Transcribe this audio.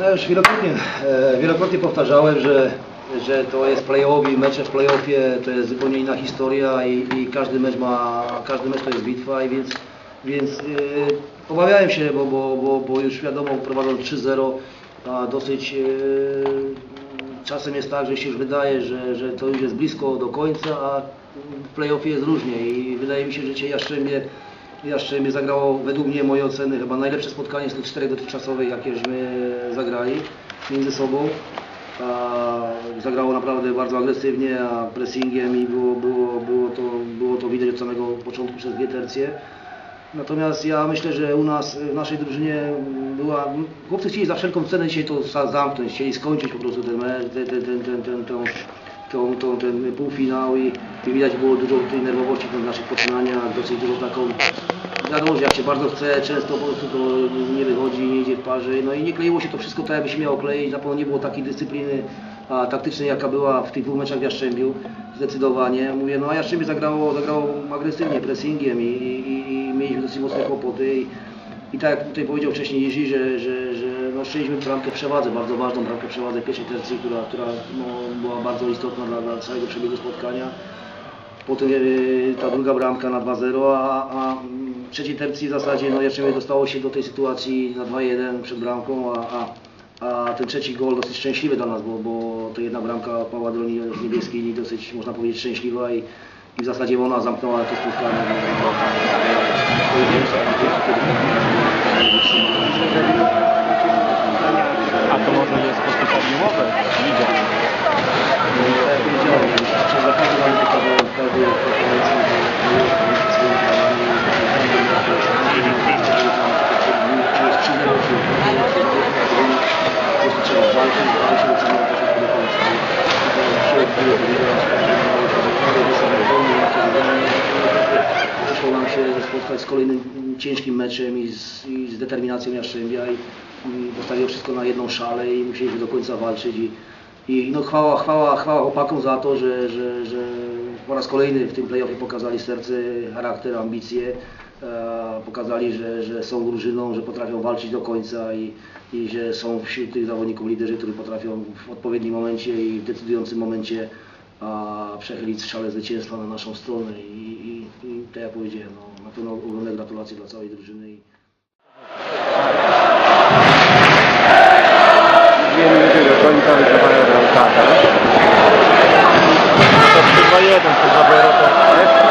Ja już wielokrotnie, e, wielokrotnie powtarzałem, że, że to jest playoff i mecze w playoffie to jest zupełnie inna historia i, i każdy mecz ma, każdy mecz to jest bitwa i więc, więc e, obawiałem się, bo, bo, bo, bo już wiadomo prowadzą 3-0, a dosyć e, czasem jest tak, że się już wydaje, że, że to już jest blisko do końca, a w playoffie jest różnie i wydaje mi się, że dzisiaj Jastrzębie Jastrzębie zagrało według mnie moje oceny chyba najlepsze spotkanie z tych czterech dotychczasowych, jakieśmy zagrali między sobą. A, zagrało naprawdę bardzo agresywnie, a pressingiem i było, było, było, to, było to widać od samego początku przez dwie tercje. Natomiast ja myślę, że u nas, w naszej drużynie była, chłopcy chcieli za wszelką cenę dzisiaj to za- zamknąć, chcieli skończyć po prostu ten mecz, ten, ten, ten, ten, ten, tą, ten półfinał i, i widać było dużo tej nerwowości w naszych poczynaniach, dosyć dużo taką, wiadomo, że jak się bardzo chce, często po prostu to nie wychodzi, nie idzie w parze, no i nie kleiło się to wszystko tak, jakby się miało kleić, na pewno nie było takiej dyscypliny a, taktycznej, jaka była w tych dwóch meczach w Jastrzębiu, zdecydowanie. Mówię, no a Jastrzębie zagrało, zagrało agresywnie, pressingiem i, i, i mieliśmy dosyć mocne kłopoty i, i tak jak tutaj powiedział wcześniej Jerzy, że, że, że no, strzeliśmy bramkę przewadze, bardzo ważną bramkę przewadze pierwszej tercji, która, która no, była bardzo istotna dla, dla całego przebiegu spotkania. Potem e, ta druga bramka na 2-0, a, a w trzeciej tercji w zasadzie no, jeszcze dostało się do tej sytuacji na 2-1 przed bramką, a, a, a ten trzeci gol dosyć szczęśliwy dla nas, bo, bo to jedna bramka Pawła Droni niebieskiej dosyć można powiedzieć szczęśliwa i, i w zasadzie ona zamknęła to spotkanie. A to może jest z kolejnym ciężkim meczem i z, i z determinacją Jastrzębia i, i postawiło wszystko na jedną szalę i musieliśmy do końca walczyć i, i no chwała, chwała, chwała chłopakom za to, że, że, że po raz kolejny w tym playoffie pokazali serce, charakter, ambicje. E, pokazali, że, że są drużyną, że potrafią walczyć do końca i, i że są wśród tych zawodników liderzy, którzy potrafią w odpowiednim momencie i w decydującym momencie a przechylić strzale zwycięstwa na naszą stronę i, i, i tak jak powiedziałem, no, na pewno ogromne gratulacje dla całej drużyny. I... Dwie minuty do końca wydawania bramkarza. 2-1 to zabierze to.